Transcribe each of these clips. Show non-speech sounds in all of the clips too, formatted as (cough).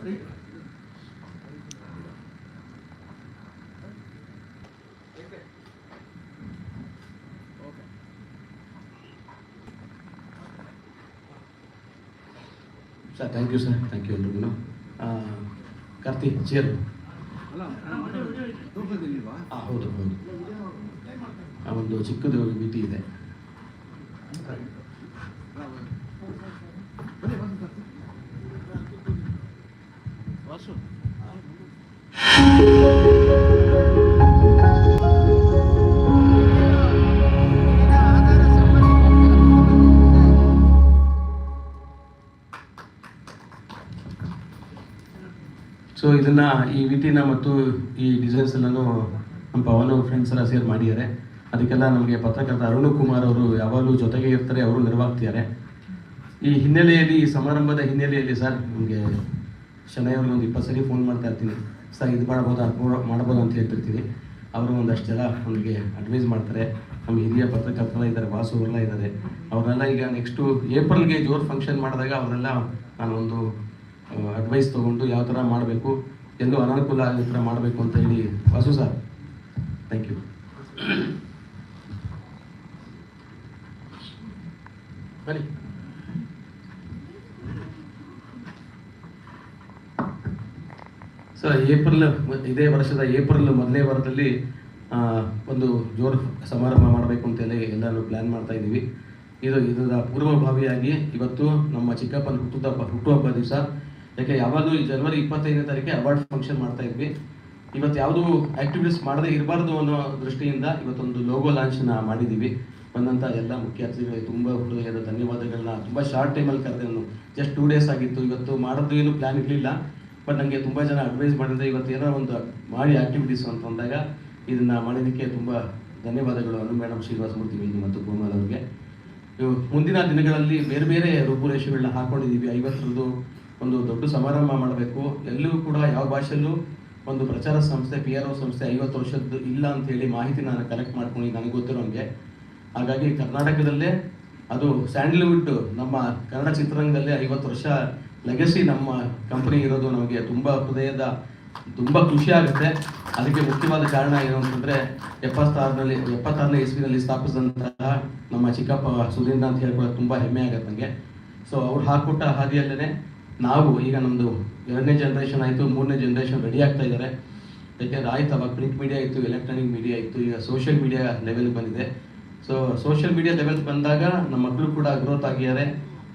ನೀನು ಅಮ್ಮ ಅದನ್ನು ನಿಮಿಷ straight okay sir thank you sir thank you ಎಲ್ರಿಗೂ ಕಾರ್ತಿ ಚೇರ್ ಅಲ್ಲ ತೋರ್ಸೋದಿಲ್ವಾ ಹಾಂ ಹೌದು ಹೌದು. ಆ ಒಂದು ಚಿಕ್ಕದು ಮಿತಿ ಇದೆ. ಇದನ್ನ ಈ ವಿಟಿನ ಮತ್ತು ಈ ಡಿಸೈನ್ಸ್ ಎಲ್ಲನೂ ನಮ್ಮ ಪವನ್ ಫ್ರೆಂಡ್ಸ್ ಎಲ್ಲ ಸೇರ್ ಮಾಡಿದ್ದಾರೆ. ಅದಕ್ಕೆಲ್ಲ ನಮಗೆ ಪತ್ರಕರ್ತ ಅರುಣ್ ಕುಮಾರ್ ಅವರು ಯಾವಾಗಲೂ ಜೊತೆಗೆ ಇರ್ತಾರೆ, ಅವರು ನೆರವಾಗ್ತಿದ್ದಾರೆ. ಈ ಹಿನ್ನೆಲೆಯಲ್ಲಿ, ಈ ಸಮಾರಂಭದ ಹಿನ್ನೆಲೆಯಲ್ಲಿ ಸರ್, ನಿಮಗೆ ಶನೈ ಅವ್ರಿಗೆ ಒಂದು ಇಪ್ಪತ್ತು ಸರಿ ಫೋನ್ ಮಾಡ್ತಾ ಇರ್ತೀನಿ. ಸರ್, ಇದು ಮಾಡ್ಬೋದು ಮಾಡ್ಬೋದಾ ಅಂತ ಹೇಳ್ತಿರ್ತೀನಿ ಅವರು ಒಂದಷ್ಟು ಜನ ನಮಗೆ ಅಡ್ವೈಸ್ ಮಾಡ್ತಾರೆ. ನಮ್ಮ ಹಿರಿಯ ಪತ್ರಕರ್ತರೆಲ್ಲ ಇದ್ದಾರೆ, ವಾಸು ಅವರೆಲ್ಲ ಇದ್ದಾರೆ. ಅವರೆಲ್ಲ ಈಗ ನೆಕ್ಸ್ಟು ಏಪ್ರಿಲ್ಗೆ ಜೋರ್ ಫಂಕ್ಷನ್ ಮಾಡಿದಾಗ ಅವರೆಲ್ಲ ನಾನೊಂದು ಅಡ್ವೈಸ್ ತೊಗೊಂಡು ಯಾವ ಥರ ಮಾಡಬೇಕು ಎಲ್ಲೂ ಅನಾನುಕೂಲ ಆಗೋ ಮಾಡಬೇಕು ಅಂತ ಹೇಳಿ ವಾಸು ಸರ್ ಥ್ಯಾಂಕ್ ಯು ಬನ್ನಿ. ಸರ್, ಏಪ್ರಿಲ್ ಇದೇ ವರ್ಷದ ಏಪ್ರಿಲ್ ಮೊದಲನೇ ವಾರದಲ್ಲಿ ಒಂದು ಜೋರು ಸಮಾರಂಭ ಮಾಡಬೇಕು ಅಂತೇಳಿ ಎಲ್ಲರೂ ಪ್ಲ್ಯಾನ್ ಮಾಡ್ತಾ ಇದ್ದೀವಿ. ಇದು ಇದರ ಪೂರ್ವಭಾವಿಯಾಗಿ ಇವತ್ತು ನಮ್ಮ ಚಿಕ್ಕಪ್ಪನ ಹುಟ್ಟುಹಬ್ಬ ಹುಟ್ಟುಹಬ್ಬ ದಿವಸ ಯಾಕೆ, ಯಾವಾಗಲೂ ಜನವರಿ ಇಪ್ಪತ್ತೈದನೇ ತಾರೀಕೆ ಅವಾರ್ಡ್ ಫಂಕ್ಷನ್ ಮಾಡ್ತಾ ಇದ್ವಿ. ಇವತ್ತು ಯಾವುದು ಆಕ್ಟಿವಿಟೀಸ್ ಮಾಡದೇ ಇರಬಾರ್ದು ಅನ್ನೋ ದೃಷ್ಟಿಯಿಂದ ಇವತ್ತೊಂದು ಲೋಗೋ ಲಾಂಚ್ನ ಮಾಡಿದ್ದೀವಿ ಬಂದಂಥ ಎಲ್ಲ ಮುಖ್ಯ ಅತಿಥಿಗಳಿಗೆ ತುಂಬ ಹೃದಯದ ಧನ್ಯವಾದಗಳನ್ನ. ತುಂಬ ಶಾರ್ಟ್ ಟೈಮಲ್ಲಿ ಕರೆದೆ ನಾನು. ಜಸ್ಟ್ ಟೂ ಡೇಸ್ ಆಗಿತ್ತು. ಇವತ್ತು ಮಾಡೋದು ಏನು ಪ್ಲ್ಯಾನ್ ಇರಲಿಲ್ಲ. ಬಟ್ ನನಗೆ ತುಂಬ ಜನ ಅಡ್ವೈಸ್ ಮಾಡಿದ್ರೆ ಇವತ್ತು ಏನೋ ಒಂದು ಮಾಡಿ ಆಕ್ಟಿವಿಟೀಸ್ ಅಂತ ಅಂದಾಗ ಇದನ್ನ ಮಾಡಿದ್ದಕ್ಕೆ ತುಂಬ ಧನ್ಯವಾದಗಳು. ಅನು ಮೇಡಮ್ ಶ್ರೀನಿವಾಸ ಮೂರ್ತಿ ಮೇಗಿ ಮತ್ತು ಗೋಮಾಲ್ ಅವರಿಗೆ. ಮುಂದಿನ ದಿನಗಳಲ್ಲಿ ಬೇರೆ ಬೇರೆ ರೂಪುರೇಷೆಗಳನ್ನ ಹಾಕೊಂಡಿದ್ದೀವಿ ಐವತ್ತರದ್ದು ಒಂದು ದೊಡ್ಡ ಸಮಾರಂಭ ಮಾಡಬೇಕು. ಎಲ್ಲೂ ಕೂಡ ಯಾವ ಭಾಷೆಯಲ್ಲೂ ಒಂದು ಪ್ರಚಾರ ಸಂಸ್ಥೆ ಪಿ ಆರ್ ಒ ಸಂಸ್ಥೆ ಐವತ್ತು ವರ್ಷದ್ದು ಇಲ್ಲ ಅಂತ ಹೇಳಿ ಮಾಹಿತಿ ನಾನು ಕಲೆಕ್ಟ್ ಮಾಡ್ಕೊಂಡು ನನಗೆ ಗೊತ್ತಿರೋಂಗೆ ಹಾಗಾಗಿ ಕರ್ನಾಟಕದಲ್ಲೇ ಅದು ಸ್ಯಾಂಡಲ್ವುಡ್ ನಮ್ಮ ಕನ್ನಡ ಚಿತ್ರರಂಗದಲ್ಲೇ ಐವತ್ತು ವರ್ಷ ಲೆಗಸಿ ನಮ್ಮ ಕಂಪನಿ ಇರೋದು ನಮಗೆ ತುಂಬ ಹೃದಯದ, ತುಂಬ ಖುಷಿ ಆಗುತ್ತೆ. ಅದಕ್ಕೆ ಮುಖ್ಯವಾದ ಕಾರಣ ಏನು ಅಂತಂದ್ರೆ ಎಪ್ಪತ್ತಾರನಲ್ಲಿ ಎಪ್ಪತ್ತಾರನೇ ಇಸ್ವಿನಲ್ಲಿ ಸ್ಥಾಪಿಸಿದಂತಹ ನಮ್ಮ ಚಿಕ್ಕಪ್ಪ ಸುಧೀಂದ್ರ ಅಂತ ಹೇಳ್ಕೊಳ್ಳೋದು ತುಂಬ ಹೆಮ್ಮೆ ಆಗುತ್ತೆ ನನಗೆ ಸೊ ಅವ್ರು ಹಾಕೊಟ್ಟ ಹಾದಿಯಲ್ಲೇ ನಾವು ಈಗ ನಮ್ಮದು ಎರಡನೇ ಜನ್ರೇಷನ್ ಆಯಿತು ಮೂರನೇ ಜನ್ರೇಷನ್ ರೆಡಿ ಆಗ್ತಾ ಇದ್ದಾರೆ. ಯಾಕೆಂದ್ರೆ ಆಯ್ತು ಅವಾಗ ಪ್ರಿಂಟ್ ಮೀಡಿಯಾ ಇತ್ತು ಎಲೆಕ್ಟ್ರಾನಿಕ್ ಮೀಡಿಯಾ ಇತ್ತು ಈಗ ಸೋಷಿಯಲ್ ಮೀಡಿಯಾ ಲೆವೆಲ್ ಬಂದಿದೆ. ಸೊ ಸೋಷಿಯಲ್ ಮೀಡಿಯಾ ಲೆವೆಲ್ ಬಂದಾಗ ನಮ್ಮ ಮಕ್ಕಳು ಕೂಡ ಗ್ರೋತ್ ಆಗಿದ್ದಾರೆ.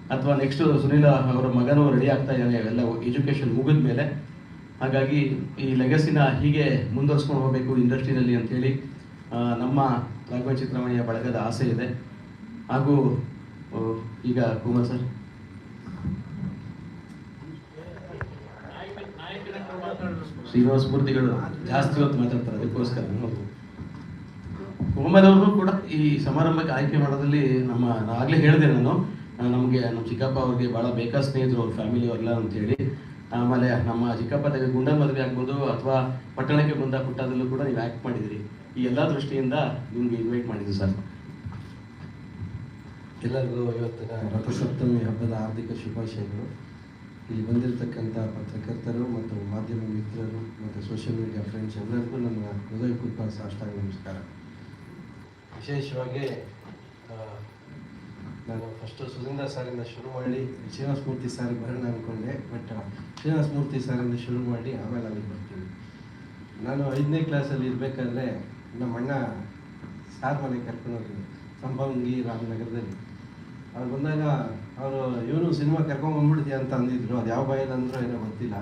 ಅಥವಾ ನೆಕ್ಸ್ಟ್ ಸುನೀಲ ಅವರ ಮಗನೂ ರೆಡಿ ಆಗ್ತಾ ಇದ್ದಾನೆ ಎಲ್ಲ ಎಜುಕೇಶನ್ ಮುಗಿದ ಮೇಲೆ. ಹಾಗಾಗಿ ಈ ಲೆಗಸಿನ ಹೀಗೆ ಮುಂದುವರ್ಸ್ಕೊಂಡು ಹೋಗಬೇಕು ಇಂಡಸ್ಟ್ರಿನಲ್ಲಿ ಅಂತೇಳಿ ಆ, ನಮ್ಮ ರಾಘವ ಚಿತ್ರಮಣಿಯ ಬಳಗದ ಆಸೆ ಇದೆ. ಹಾಗೂ ಈಗ ಕುಮಾರ್ ಸರ್. ಶ್ರೀನಿವಾಸ ಮೂರ್ತಿಗಳು ಜಾಸ್ತಿ ಹೊತ್ತು ಮಾತಾಡ್ತಾರೆ, ಅದಕ್ಕೋಸ್ಕರ ಅವರು ಕೂಡ ಈ ಸಮಾರಂಭಕ್ಕೆ ಆಯ್ಕೆ ಮಾಡೋದ್ರಲ್ಲಿ ನಮ್ಮ ನಾನು ಆಗ್ಲೇ ಹೇಳಿದೆ ನಾನು ನಮಗೆ, ನಮ್ಮ ಚಿಕ್ಕಪ್ಪ ಅವ್ರಿಗೆ ಭಾಳ ಬೇಕಾದ ಸ್ನೇಹಿತರು, ಅವ್ರ ಫ್ಯಾಮಿಲಿ ಅವರೆಲ್ಲ ಅಂತೇಳಿ. ಆಮೇಲೆ ನಮ್ಮ ಚಿಕ್ಕಪ್ಪ ತೆಗೆ ಗುಂಡ ಮದುವೆ ಆಗ್ಬೋದು, ಅಥವಾ ಪಟ್ಟಣಕ್ಕೆ ಬಂದ ಪುಟ್ಟದಲ್ಲೂ ಕೂಡ ನೀವು ಆ್ಯಕ್ಟ್ ಮಾಡಿದಿರಿ. ಈ ಎಲ್ಲ ದೃಷ್ಟಿಯಿಂದ ನಿಮ್ಗೆ ಇನ್ವೈಟ್ ಮಾಡಿದ್ವಿ ಸರ್. ಎಲ್ಲರಿಗೂ ಇವತ್ತಿನ ರಥಸಪ್ತಮಿ ಹಬ್ಬದ ಹಾರ್ದಿಕ ಶುಭಾಶಯಗಳು. ಇಲ್ಲಿ ಬಂದಿರತಕ್ಕಂಥ ಪತ್ರಕರ್ತರು ಮತ್ತು ಮಾಧ್ಯಮ ಮಿತ್ರರು ಮತ್ತು ಸೋಷಿಯಲ್ ಮೀಡಿಯಾ ಫ್ರೆಂಡ್ಸ್ ಎಲ್ಲರಿಗೂ ನನ್ನ ಹೃದಯಪೂರ್ವಕ ಸಾಷ್ಟಾಂಗ ನಮಸ್ಕಾರ. ವಿಶೇಷವಾಗಿ ನಾನು ಫಸ್ಟು ಸುಧೀಂದ್ರ ಸಾರಿಂದ ಶುರು ಮಾಡಿ ಶ್ರೀನಿವಾಸ ಮೂರ್ತಿ ಸಾರಿಗೆ ಬರೋಣ ಅಂದ್ಕೊಂಡೆ ಬಟ್ ಶ್ರೀನಿವಾಸ ಮೂರ್ತಿ ಸಾರಿಂದ ಶುರು ಮಾಡಿ ಆಮೇಲೆ ಅಲ್ಲಿಗೆ ಬರ್ತೀನಿ ನಾನು ಐದನೇ ಕ್ಲಾಸಲ್ಲಿ ಇರಬೇಕಾದ್ರೆ ನಮ್ಮ ಅಣ್ಣ ಸಾರ್ ಮನೆಗೆ ಕರ್ಕೊಂಡು ಹೋಗಿದ್ದೆ ಸಂಭಂಗಿ ರಾಮನಗರದಲ್ಲಿ. ಅವ್ರು ಬಂದಾಗ ಅವರು, ಇವನು ಸಿನಿಮಾ ಕರ್ಕೊಂಬಂದ್ಬಿಡ್ತೀಯ ಅಂತ ಅಂದಿದ್ರು. ಅದು ಯಾವ ಬಾಯಲ್ಲಿ ಅಂದ್ರೆ ಏನೋ ಗೊತ್ತಿಲ್ಲ.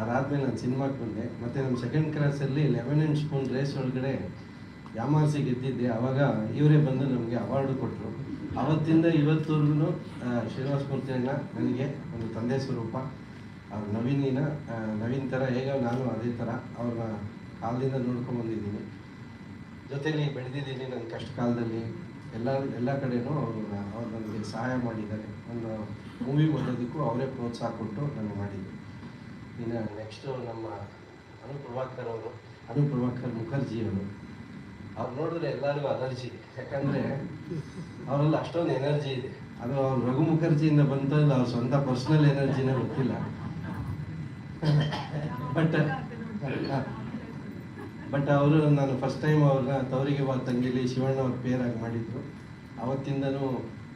ಅದಾದ್ಮೇಲೆ ನಾನು ಸಿನಿಮಾಕ್ಕೆ ಬಂದೆ. ಮತ್ತು ನಮ್ಮ ಸೆಕೆಂಡ್ ಕ್ಲಾಸಲ್ಲಿ ಲೆವೆನ್ ಆ್ಯಂಡ್ ಸ್ಪೂನ್ ರೇಸ್ ಒಳಗಡೆ ಯಾಮಾಸಿ ಗೆದ್ದಿದ್ದೆ. ಆವಾಗ ಇವರೇ ಬಂದು ನಮಗೆ ಅವಾರ್ಡು ಕೊಟ್ಟರು ಅವತ್ತಿಂದ ಇವತ್ತವರೆಗೂ ಶ್ರೀನಿವಾಸ ಮೂರ್ತಿಯನ್ನ ನನಗೆ ಒಂದು ತಂದೆ ಸ್ವರೂಪ. ಅವ್ರ ನವೀನಿನ ನವೀನ್ ಥರ ಹೇಗ ನಾನು ಅದೇ ಥರ ಅವ್ರನ್ನ ಕಾಲದಿಂದ ನೋಡ್ಕೊಂಡು ಬಂದಿದ್ದೀನಿ. ಜೊತೆಲಿ ಬೆಳೆದಿದ್ದೀನಿ ನನ್ನ ಕಷ್ಟ ಕಾಲದಲ್ಲಿ ಎಲ್ಲ ಎಲ್ಲ ಕಡೆನೂ ಅವರು ಅವ್ರು ನನಗೆ ಸಹಾಯ ಮಾಡಿದ್ದಾರೆ. ಒಂದು ಮೂವಿ ಮಾಡೋದಕ್ಕೂ ಅವರೇ ಪ್ರೋತ್ಸಾಹ ಕೊಟ್ಟು ನಾನು ಮಾಡಿದ್ದೆ. ಇನ್ನು ನೆಕ್ಸ್ಟು ನಮ್ಮ ಅನು ಪ್ರಭಾಕರ್ ಅವರು ಅನು ಪ್ರಭಾಕರ್ ಮುಖರ್ಜಿ ಅವರು. ಅವ್ರು ನೋಡಿದ್ರೆ ಎಲ್ಲರಿಗೂ ಅಲರ್ಜಿ ಯಾಕಂದರೆ ಅವರಲ್ಲಿ ಅಷ್ಟೊಂದು ಎನರ್ಜಿ ಇದೆ. ಅದು ಅವ್ರು ರಘು ಮುಖರ್ಜಿಯಿಂದ ಬಂತ ಅವ್ರ ಸ್ವಂತ ಪರ್ಸ್ನಲ್ ಎನರ್ಜಿನೇ ಗೊತ್ತಿಲ್ಲ. (laughs) ಬಟ್ ಬಟ್ ಅವರು ನಾನು ಫಸ್ಟ್ ಟೈಮ್ ಅವ್ರನ್ನ ತವರಿಗೆ ಬಾ ತಂಗಿಲಿ ಶಿವಣ್ಣ ಅವ್ರ ಪೇರಾಗಿ ಮಾಡಿದ್ರು ಅವತ್ತಿಂದನೂ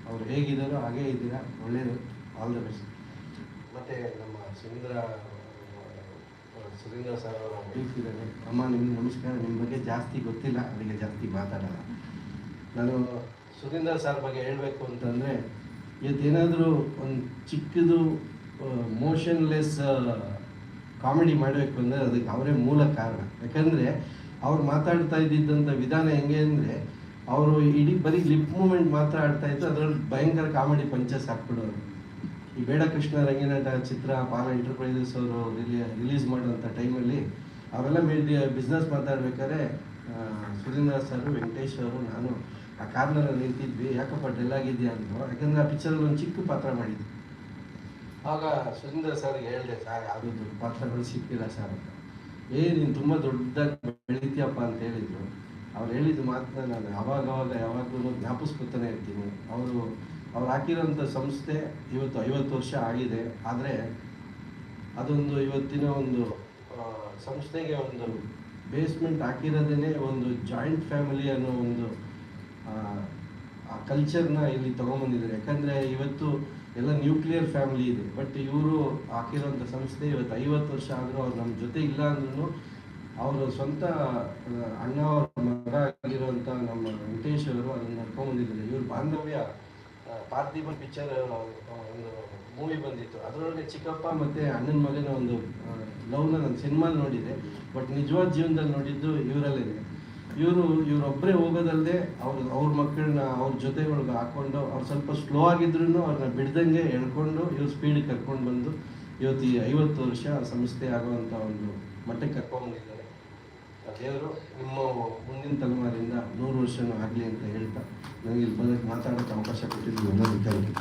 ಅವ್ರು ಹೇಗಿದ್ದಾರೋ ಹಾಗೇ ಇದ್ದೀರಾ? ಒಳ್ಳೆಯದು ಆಲ್ ದ ಬೆಸ್ಟ್ ಮತ್ತು ನಮ್ಮ ಸುರೇಂದ್ರ ಸುರೇಂದ್ರ ಸರ್ ಅವರ ವೈಫ್ ಇದ್ದಾರೆ ಅಮ್ಮ ನಿಮ್ಗೆ ನಮಸ್ಕಾರ. ನಿಮ್ಮ ಬಗ್ಗೆ ಜಾಸ್ತಿ ಗೊತ್ತಿಲ್ಲ. ಅದಕ್ಕೆ ಜಾಸ್ತಿ ಮಾತಾಡಲ್ಲ. ನಾನು ಸುರೇಂದ್ರ ಸರ್ ಬಗ್ಗೆ ಹೇಳಬೇಕು ಅಂತಂದರೆ ಇವತ್ತೇನಾದರೂ ಒಂದು ಚಿಕ್ಕದು ಮೋಷನ್ಲೆಸ್ ಕಾಮಿಡಿ ಮಾಡಬೇಕು ಅಂದರೆ ಅದಕ್ಕೆ ಅವರೇ ಮೂಲ ಕಾರಣ. ಯಾಕಂದರೆ ಅವ್ರು ಮಾತಾಡ್ತಾ ಇದ್ದಿದ್ದಂಥ ವಿಧಾನ ಹೆಂಗೆ ಅಂದರೆ ಅವರು ಇಡೀ ಬರೀ ಲಿಪ್ ಮೂಮೆಂಟ್ ಮಾತ್ರ ಆಡ್ತಾ ಇತ್ತು, ಅದರಲ್ಲಿ ಭಯಂಕರ ಕಾಮಿಡಿ ಪಂಚಸ್ ಹಾಕ್ಬಿಡೋರು. ಈ ಬೇಡ ಕೃಷ್ಣ ರಂಗನಾಟ ಚಿತ್ರ ಪಾಲ ಎಂಟರ್ಪ್ರೈಸಸ್ ಅವರು ರಿಲೀ, ರಿಲೀಸ್ ಮಾಡುವಂಥ ಟೈಮಲ್ಲಿ ಅವೆಲ್ಲ ಮೀಡಿಯಾ ಬಿಸ್ನೆಸ್ ಮಾತಾಡ್ಬೇಕಾದ್ರೆ ಸುರೇಂದ್ರ ಸರ್, ವೆಂಕಟೇಶ್ ಅವರು, ನಾನು ಆ ಕಾರ್ನರಲ್ಲಿ ನಿಂತಿದ್ವಿ. ಯಾಕಪ್ಪ ಡೆಲ್ ಆಗಿದೆಯಾ ಅಂತ ಯಾಕಂದರೆ ಆ ಪಿಕ್ಚರಲ್ಲಿ ಒಂದು ಚಿಕ್ಕ ಪಾತ್ರ ಮಾಡಿದ್ವಿ ಆಗ ಸುರೇಂದ್ರ ಸರ್ ಹೇಳಿದೆ, ಸರ್, ಯಾವುದು ಪಾತ್ರಗಳು ಸಿಕ್ಕಿಲ್ಲ ಸರ್ ಅಂತ. ಏ, ನೀನು ತುಂಬ ದೊಡ್ಡದಾಗಿ ಬೆಳಿತೀಯಪ್ಪ ಅಂತ ಹೇಳಿದ್ರು. ಅವ್ರು ಹೇಳಿದ ಮಾತ್ರ ನಾನು ಅವಾಗ ಅವಾಗ ಯಾವಾಗಲೂ ಜ್ಞಾಪಿಸ್ಕೊತಾನೆ ಇರ್ತೀನಿ. ಅವರು, ಅವ್ರು ಹಾಕಿರೋಂಥ ಸಂಸ್ಥೆ ಇವತ್ತು ಐವತ್ತು ವರ್ಷ ಆಗಿದೆ. ಆದರೆ ಅದೊಂದು ಇವತ್ತಿನ ಒಂದು ಸಂಸ್ಥೆಗೆ ಒಂದು ಬೇಸ್ಮೆಂಟ್ ಹಾಕಿರೋದೇ ಒಂದು ಜಾಯಿಂಟ್ ಫ್ಯಾಮಿಲಿ ಅನ್ನೋ ಒಂದು, ಆ ಕಲ್ಚರ್ನ ಇಲ್ಲಿ ತೊಗೊಂಬಂದಿದ್ದಾರೆ ಯಾಕಂದರೆ ಇವತ್ತು ಎಲ್ಲ ನ್ಯೂಕ್ಲಿಯರ್ ಫ್ಯಾಮಿಲಿ ಇದೆ. ಬಟ್ ಇವರು ಹಾಕಿರೋಂಥ ಸಂಸ್ಥೆ ಇವತ್ತು ಐವತ್ತು ವರ್ಷ ಆದರೂ ಅವ್ರು ನಮ್ಮ ಜೊತೆ ಇಲ್ಲ ಅಂದ್ರೂ ಅವರ ಸ್ವಂತ ಅಣ್ಣ ಅವ್ರ ಮಗ ಆಗಿರುವಂಥ ನಮ್ಮ ವೆಂಕಟೇಶ್ ಅವರು ಅದನ್ನು ನಡ್ಕೊಂಬಂದಿದ್ದಾರೆ ಇವ್ರ ಬಾಂಧವ್ಯ ಪಾರ್ಥಿಬನ್ ಪಿಕ್ಚರ್ ಒಂದು ಮೂವಿ ಬಂದಿತ್ತು. ಅದರೊಳಗೆ ಚಿಕ್ಕಪ್ಪ ಮತ್ತು ಅಣ್ಣನ ಮಗನ ಒಂದು ಲವ್ನ ನಾನು ಸಿನಿಮಾಲಿ ನೋಡಿದೆ ಬಟ್ ನಿಜವಾದ ಜೀವನದಲ್ಲಿ ನೋಡಿದ್ದು ಇವರಲ್ಲೇ ಇವರು ಇವರೊಬ್ಬರೇ ಹೋಗೋದಲ್ಲದೆ ಅವ್ರ ಅವ್ರ ಮಕ್ಕಳನ್ನ, ಅವ್ರ ಜೊತೆ ಒಳಗೆ ಹಾಕ್ಕೊಂಡು ಅವ್ರು ಸ್ವಲ್ಪ ಸ್ಲೋ ಆಗಿದ್ರು ಅವ್ರನ್ನ ಬಿಡ್ದಂಗೆ ಎಳ್ಕೊಂಡು ಇವ್ರು ಸ್ಪೀಡಿಗೆ ಕರ್ಕೊಂಡು ಬಂದು ಇವತ್ತು ಈ ಐವತ್ತು ವರ್ಷ ಸಂಸ್ಥೆ ಆಗುವಂಥ ಒಂದು ಮಟ್ಟಕ್ಕೆ ಕರ್ಕೊಂಡ್ಬಂದಿದ್ದಾರೆ ದೇವರು ನಿಮ್ಮ ಮುಂದಿನ ತಲೆಮಾರಿಂದ ನೂರು ವರ್ಷನೂ ಆಗಲಿ ಅಂತ ಹೇಳ್ತಾ ನನಗೆ ಇಲ್ಲಿ ಬಂದಕ್ಕೆ ಮಾತಾಡೋಕ್ಕೆ ಅವಕಾಶ ಕೊಟ್ಟಿದ್ದು ಎಲ್ಲರಿಗೂ ಥ್ಯಾಂಕ್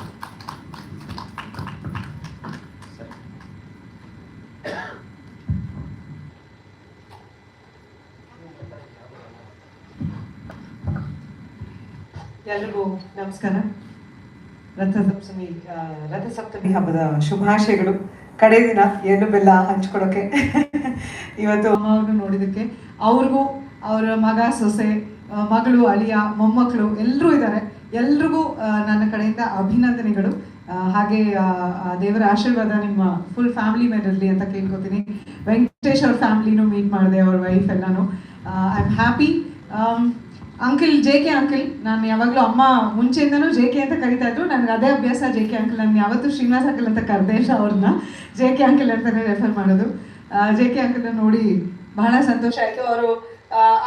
ಎಲ್ರಿಗೂ ನಮಸ್ಕಾರ. ರಥಸಪ್ತಮಿ ರಥಸಪ್ತಮಿ ಹಬ್ಬದ ಶುಭಾಶಯಗಳು. ಕಡೆ ದಿನ ಏನು ಬೆಲ್ಲ ಹಂಚ್ಕೊಡೋಕೆ ಇವತ್ತು ಅಮ್ಮವ್ರನ್ನ ನೋಡಿದಕ್ಕೆ ಅವ್ರಿಗೂ ಅವರ ಮಗ ಸೊಸೆ ಮಗಳು ಅಳಿಯ, ಮೊಮ್ಮಕ್ಕಳು ಎಲ್ಲರೂ ಇದ್ದಾರೆ. ಎಲ್ರಿಗೂ ನನ್ನ ಕಡೆಯಿಂದ ಅಭಿನಂದನೆಗಳು. ಹಾಗೆ ದೇವರ ಆಶೀರ್ವಾದ ನಿಮ್ಮ ಫುಲ್ ಫ್ಯಾಮಿಲಿ ಮೇಲಿರಲಿ ಅಂತ ಕೇಳ್ಕೊತೀನಿ. ವೆಂಕಟೇಶ್ ಅವ್ರ ಫ್ಯಾಮಿಲಿನೂ ಮೀಟ್ ಮಾಡಿದೆ, ಅವ್ರ ವೈಫ್ ಎಲ್ಲಾನು. I am happy uncle, J K uncle, ನಾನು ಯಾವಾಗಲೂ ಅಮ್ಮ ಮುಂಚೆಯಿಂದನೂ ಜೆ ಕೆ ಅಂತ ಕರಿತಾ ಇದ್ರು. ನನಗೆ ಅದೇ ಅಭ್ಯಾಸ ಜೆ ಕೆ ಅಂಕಲ್ ನಾನು ಯಾವತ್ತೂ ಶ್ರೀನಿವಾಸ್ ಅಂಕಲ್ ಅಂತ ಕರೆದೇ ಇಲ್ಲ ಅವ್ರನ್ನ. ಜೆ ಕೆ ಅಂಕಲ್ ಅಂತಾನೆ ರೆಫರ್ ಮಾಡೋದು. ಜೆ ಕೆ ಅಂಕಲ್ ನೋಡಿ ಬಹಳ ಸಂತೋಷ ಆಯಿತು. ಅವರು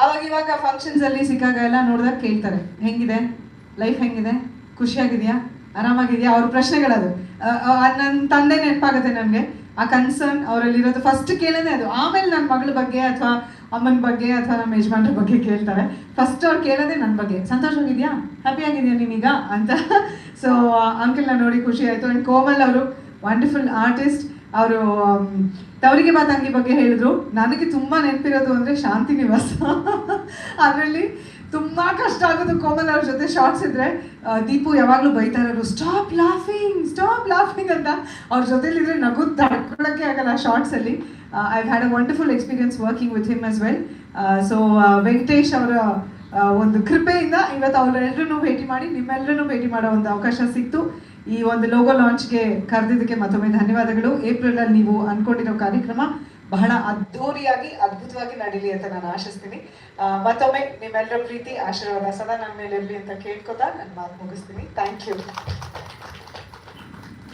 ಅವಾಗ ಇವಾಗ ಫಂಕ್ಷನ್ಸ್ ಅಲ್ಲಿ ಸಿಕ್ಕಾಗ ಎಲ್ಲ ನೋಡಿದಾಗ ಕೇಳ್ತಾರೆ. ಹೆಂಗಿದೆ? ಲೈಫ್ ಹೆಂಗಿದೆ? ಖುಷಿಯಾಗಿದೆಯಾ? ಆರಾಮಾಗಿದೆಯಾ? ಅವ್ರ ಪ್ರಶ್ನೆಗಳದು. ನನ್ನ ತಂದೆ ನೆನಪಾಗುತ್ತೆ ನನಗೆ. ಆ ಕನ್ಸರ್ನ್ ಅವರಲ್ಲಿರೋದು ಫಸ್ಟ್ ಕೇಳೋದೇ ಅದು. ಆಮೇಲೆ ನನ್ನ ಮಗಳ ಬಗ್ಗೆ ಅಥವಾ ಅಮ್ಮನ ಬಗ್ಗೆ ಅಥವಾ ನಮ್ಮ ಯಜಮಾನ್ರ ಬಗ್ಗೆ ಕೇಳ್ತಾರೆ. ಫಸ್ಟ್ ಅವ್ರು ಕೇಳೋದೇ ನನ್ನ ಬಗ್ಗೆ. ಸಂತೋಷವಾಗಿದೆಯಾ ಹ್ಯಾಪಿ ಆಗಿದೆಯಾ ನೀನೀಗ? ಅಂತ. ಸೊ ಅಂಕಲ್ನ ನೋಡಿ ಖುಷಿ ಆಯಿತು. ಆ್ಯಂಡ್ ಕೋಮಲ್ ಅವರು ವಂಡರ್ಫುಲ್ ಆರ್ಟಿಸ್ಟ್ ಅವರು ತವರಿಗೆ ಮಾತಂಗಿ ಬಗ್ಗೆ ಹೇಳಿದ್ರು. ನನಗೆ ತುಂಬ ನೆನಪಿರೋದು ಅಂದರೆ ಶಾಂತಿ ನಿವಾಸ. (laughs) ಅದರಲ್ಲಿ ತುಂಬಾ ಕಷ್ಟ ಆಗೋದು. ಕೋಮಲ್ ಅವ್ರ ಜೊತೆ ಶಾರ್ಟ್ಸ್ ಇದ್ರೆ ದೀಪು ಯಾವಾಗಲೂ ಬೈತಾ ಇರೋರು ಸ್ಟಾಪ್ ಲಾಫಿಂಗ್ ಸ್ಟಾಪ್ ಲಾಫಿಂಗ್ ಅಂತ. ಅವ್ರ ಜೊತೆಲಿದ್ರೆ ನಗು ತಡ್ಕೊಳಕ್ಕೆ ಆಗಲ್ಲ ಶಾರ್ಟ್ಸ್ ಅಲ್ಲಿ. I had a wonderful experience working with him as well so Venkatesh ಅವರ ಒಂದು ಕೃಪೆಯಿಂದ ಇವತ್ತು ಅವರೆಲ್ಲರೂ ಭೇಟಿ ಮಾಡಿ ನಿಮ್ಮೆಲ್ಲರೂ ಭೇಟಿ ಮಾಡೋ ಒಂದು ಅವಕಾಶ ಸಿಕ್ತು. ಈ ಒಂದು ಲೋಗೋ ಲಾಂಚ್ಗೆ ಕರೆದಿದ್ದಕ್ಕೆ ಮತ್ತೊಮ್ಮೆ ಧನ್ಯವಾದಗಳು. ಏಪ್ರಿಲಲ್ಲಿ ನೀವು ಅಂದ್ಕೊಂಡಿರೋ ಕಾರ್ಯಕ್ರಮ ಬಹಳ ಅದ್ಧೂರಿಯಾಗಿ ಅದ್ಭುತವಾಗಿ ನಡೀಲಿ ಅಂತ ನಾನು ಆಶಿಸ್ತೀನಿ. ಮತ್ತೊಮ್ಮೆ ನಿಮ್ಮೆಲ್ಲರ ಪ್ರೀತಿ ಆಶೀರ್ವಾದ ಸದಾ ನನ್ನ ಮೇಲೆ ಇರಲಿ ಅಂತ ಕೇಳ್ಕೊತಾ ನನ್ನ ಮಾತು ಮುಗಿಸ್ತೀನಿ. ಥ್ಯಾಂಕ್ ಯು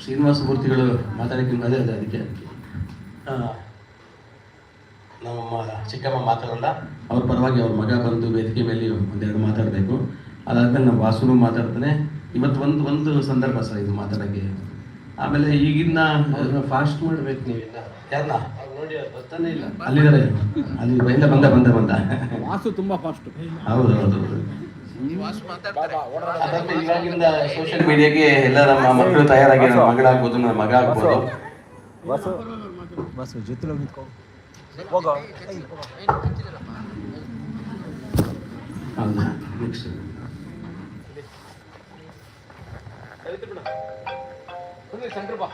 ಶ್ರೀನಿವಾಸ ಮೂರ್ತಿಗಳು ಮಾತಾಡಕ್ಕೆ ಅದೇ ಅದೇ ಅದಕ್ಕೆ. ನಮ್ಮ ನಮ್ಮಮ್ಮ ಚಿಕ್ಕಮ್ಮ ಮಾತಾಡಲ್ಲ. ಅವ್ರ ಪರವಾಗಿ ಅವ್ರ ಮಗ ಬಂದು ವೇದಿಕೆ ಮೇಲೆ ಒಂದೆರಡು ಮಾತಾಡಬೇಕು. ಅದಾದ್ಮೇಲೆ ನಮ್ಮ ವಾಸುನು ಮಾತಾಡ್ತಾನೆ. ಇವತ್ತು ಒಂದು ಒಂದು ಸಂದರ್ಭ ಸರ್ ಇದು ಮಾತಾಡೋಕ್ಕೆ. ಆಮೇಲೆ ಈಗಿನ ಫಾಸ್ಟ್ ಮಾಡ್ಬೇಕು ನೀವಿನ್ನ. ಯಾರನ್ನ ಅಲ್ಲಿದ್ದಾರೆ. ಅಲ್ಲಿ ಬಂದ ಬಂದ ಬಂದ ಬಂದ. ವಾಸು ತುಂಬಾ ಫಾಸ್ಟ್ ಹೌದು ಹೌದು ಅದಾದ್ಮೇಲೆ ಇವಾಗಿಂದ ಸೋಷಿಯಲ್ ಮೀಡಿಯಾಗೆ ಎಲ್ಲ ನಮ್ಮ ಮಕ್ಕಳು ತಯಾರಾಗಿ ಮಗಳ ಮಗಳಾಗ್ಬೋದು ನನ್ನ ಮಗ ಆಗ್ಬೋದು ಬಸ್ಸು ಬಸ್ಸು ಜೊತೆಲಿ ನಿಂತ್ಕೊ ಹೋಗೋ. ಹೌದು? ನೆಕ್ಸ್ಟ್ ಬಂದಿರೋ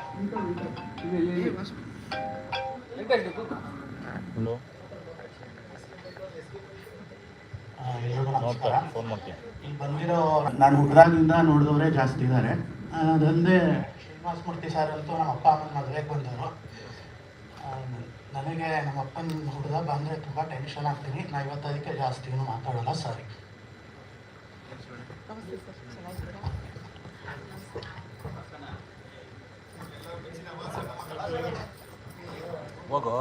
ನಾನು ಹುಡ್ರಾಗಿಂದ ನೋಡಿದವರೇ ಜಾಸ್ತಿ ಇದ್ದಾರೆ. ಅದಲ್ಲದೆ ಶ್ರೀನಿವಾಸ ಮೂರ್ತಿ ಸರ್ ಅಂತೂ ನಮ್ಮ ಅಪ್ಪ ಅಮ್ಮನ ಮದುವೆಗೆ ಬಂದವರು. ನನಗೆ ನಮ್ಮ ಅಪ್ಪನ ಹುಡುಗ ಬಂದರೆ ತುಂಬ ಟೆನ್ಷನ್ ಆಗ್ತೀನಿ. ನಾ ಇವತ್ತು ಅದಕ್ಕೆ ಜಾಸ್ತಿ ಏನು ಮಾತಾಡೋಲ್ಲ ಸಾರಿ ಹೋಗೋ.